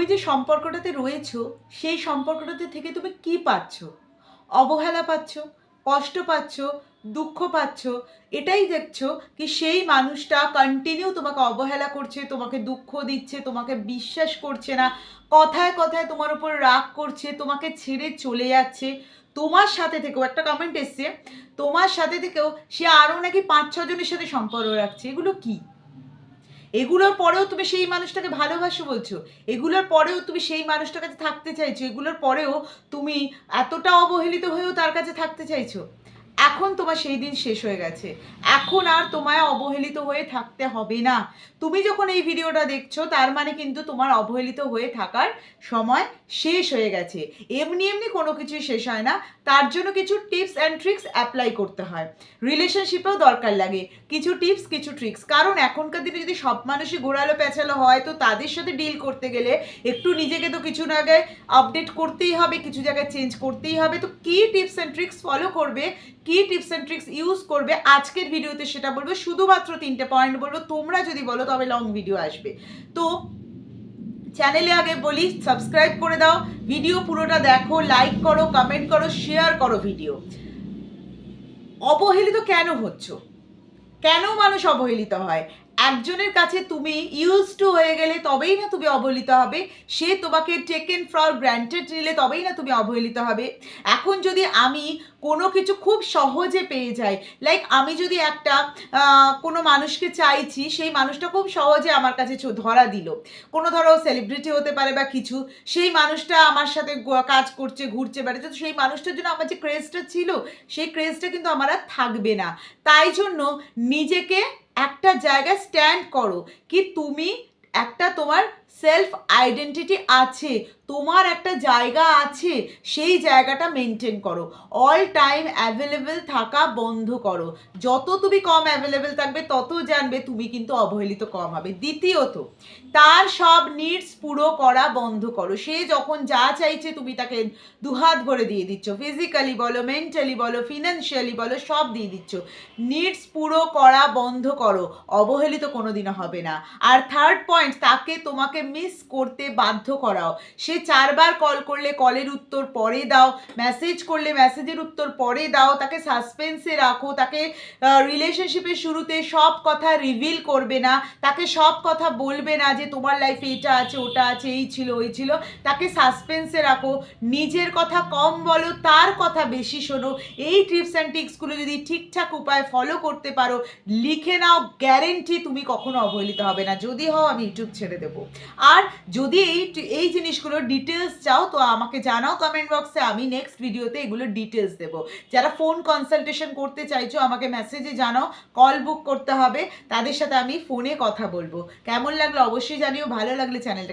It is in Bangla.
তুমি যে সম্পর্কটাতে রয়েছো, সেই সম্পর্কটাতে থেকে তুমি কি পাচ্ছ? অবহেলা পাচ্ছ, কষ্ট পাচ্ছ, দুঃখ পাচ্ছ, এটাই দেখছ কি সেই মানুষটা কন্টিনিউ তোমাকে অবহেলা করছে, তোমাকে দুঃখ দিচ্ছে, তোমাকে বিশ্বাস করছে না, কথায় কথায় তোমার উপর রাগ করছে, তোমাকে ছেড়ে চলে যাচ্ছে। তোমার সাথে থেকেও একটা কমেন্ট এসছে, তোমার সাথে থেকেও সে আরও নাকি পাঁচ ছজনের সাথে সম্পর্ক রাখছে, এগুলো কি? এগুলোর পরেও তুমি সেই মানুষটাকে ভালোবাসো বলছো। এগুলোর পরেও তুমি সেই মানুষটার কাছে থাকতে চাইছো। এগুলোর পরেও তুমি এতটা অবহেলিত হয়েও তার কাছে থাকতে চাইছো। এখন তোমার সেই দিন শেষ হয়ে গেছে। এখন আর তোমায় অবহেলিত হয়ে থাকতে হবে না। তুমি যখন এই ভিডিওটা দেখছ, তার মানে কিন্তু তোমার অবহেলিত হয়ে থাকার সময় শেষ হয়ে গেছে। এমনি এমনি কোনো কিছুই শেষ হয় না। তার জন্য কিছু টিপস অ্যান্ড ট্রিক্স অ্যাপ্লাই করতে হয়। রিলেশনশিপেও দরকার লাগে। কিছু টিপস, কিছু ট্রিক্স। কারণ এখনকার দিনে যদি সব মানুষই ঘোরালো পেঁচালো হয়, তো তাদের সাথে ডিল করতে গেলে একটু নিজেকে তো কিছু জায়গায় আপডেট করতেই হবে, কিছু জায়গায় চেঞ্জ করতেই হবে। তো কী টিপস অ্যান্ড ট্রিক্স ফলো করবে কী টিপস অ্যান্ড ট্রিক্স ইউজ করবে আজকের ভিডিওতে সেটা বলব। শুধুমাত্র তিনটে পয়েন্ট বলব। তোমরা যদি বলো তবে লং ভিডিও আসবে। তো চ্যানেলে আগে বলি সাবস্ক্রাইব করে দাও। ভিডিও পুরোটা দেখো লাইক করো কমেন্ট করো শেয়ার করো ভিডিও অবহেলিত কেন হচ্ছ? কেন মানুষ অবহেলিত হয়? একজনের কাছে তুমি ইউজ টু হয়ে গেলে তবেই না তুমি অবহেলিত হবে। সে তোমাকে টেকেন ফর গ্র্যান্টেড নিলে তবেই না তুমি অবহেলিত হবে। এখন যদি আমি কোনো কিছু খুব সহজে পেয়ে যাই লাইক আমি যদি একটা কোনো মানুষকে চাইছি, সেই মানুষটা খুব সহজে আমার কাছে ধরা দিল। কোনো ধরো সেলিব্রিটি হতে পারে বা কিছু, সেই মানুষটা আমার সাথে কাজ করছে, ঘুরছে, বেড়াচ্ছে, তো সেই মানুষটার জন্য আমার যে ক্রেজটা ছিল, সেই ক্রেজটা কিন্তু আমার আর থাকবে না। তাই জন্য নিজেকে একটা জায়গায় স্ট্যান্ড করো। কি তুমি একটা তোমার সেলফ আইডেন্টিটি আছে, তোমার একটা জায়গা আছে, সেই জায়গাটা মেনটেন করো। অল টাইম অ্যাভেলেবেল থাকা বন্ধ করো। যত তুমি কম অ্যাভেলেবেল থাকবে, তত জানবে তুমি কিন্তু অবহেলিত কম হবে। দ্বিতীয়ত, তার সব নিডস পুরো করা বন্ধ করো। সে যখন যা চাইছে তুমি তাকে দুহাত ভরে দিয়ে দিচ্ছ। ফিজিক্যালি বলো মেন্টালি বলো ফিনান্সিয়ালি বলো, সব দিয়ে দিচ্ছ। নিডস পুরো করা বন্ধ করো। অবহেলিত কোনোদিনও হবে না। আর থার্ড পয়েন্ট তাকে তোমাকে মিস করতে বাধ্য করাও। সে চারবার কল করলে কলের উত্তর পরে দাও। মেসেজ করলে মেসেজের উত্তর পরে দাও। তাকে সাসপেন্সে রাখো। তাকে রিলেশনশিপের শুরুতে সব কথা রিভিল করবে না। তাকে সব কথা বলবে না যে, তোমার লাইফে এটা আছে, ওটা আছে, এই ছিল, ওই ছিল। তাকে সাসপেন্সে রাখো। নিজের কথা কম বলো, তার কথা বেশি শোনো। এই টিপস অ্যান্ড টিক্সগুলো যদি ঠিকঠাক উপায় ফলো করতে পারো, লিখে নাও। গ্যারেন্টি তুমি কখনো অবহেলিত হবে না। যদি হও, আমি ইউটিউব ছেড়ে দেবো। আর যদি এই এই জিনিসগুলো ডিটেলস চাও, তো আমাকে জানাও কমেন্ট বক্সে আমি নেক্সট ভিডিওতে এগুলো ডিটেলস দেবো। যারা ফোন কনসালটেশন করতে চাইছো, আমাকে মেসেজে জানাও কল বুক করতে হবে, তাদের সাথে আমি ফোনে কথা বলব। কেমন লাগল অবশ্যই জানিও, ভালো লাগলে চ্যানেলটা